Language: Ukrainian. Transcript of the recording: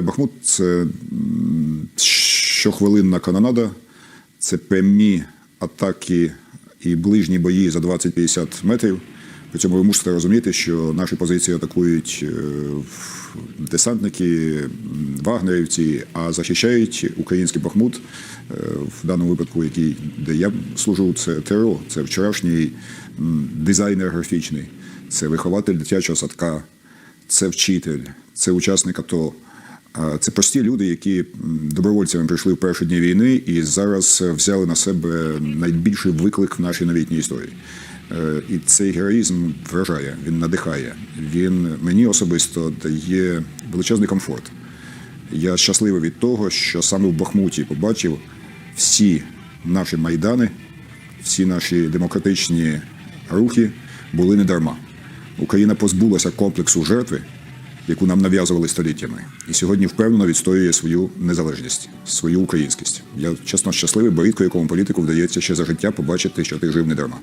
Бахмут це щохвилинна канонада, це прямі атаки і ближні бої за 20-50 метрів. При цьому ви мусите розуміти, що наші позиції атакують е, десантники, вагнерівці, а захищають український Бахмут, е, в даному випадку, який, де я служу, це ТРО, це вчорашній дизайнер графічний, це вихователь дитячого садка, це вчитель, це учасник АТО. Це прості люди, які добровольцями прийшли в перші дні війни і зараз е, взяли на себе найбільший виклик в нашій новітній історії. Е, І цей героїзм вражає, він надихає. Він мені особисто дає величезний комфорт. Я щасливий від того, що саме в Бахмуті побачив всі наші майдани, всі наші демократичні рухи були не дарма. Україна позбулася комплексу жертви, яку нам нав'язували століттями, і сьогодні впевнено відстоює свою незалежність, свою українськість. Я чесно щасливий, бо рідко якому політику вдається ще за життя побачити, що ти жив не дарма.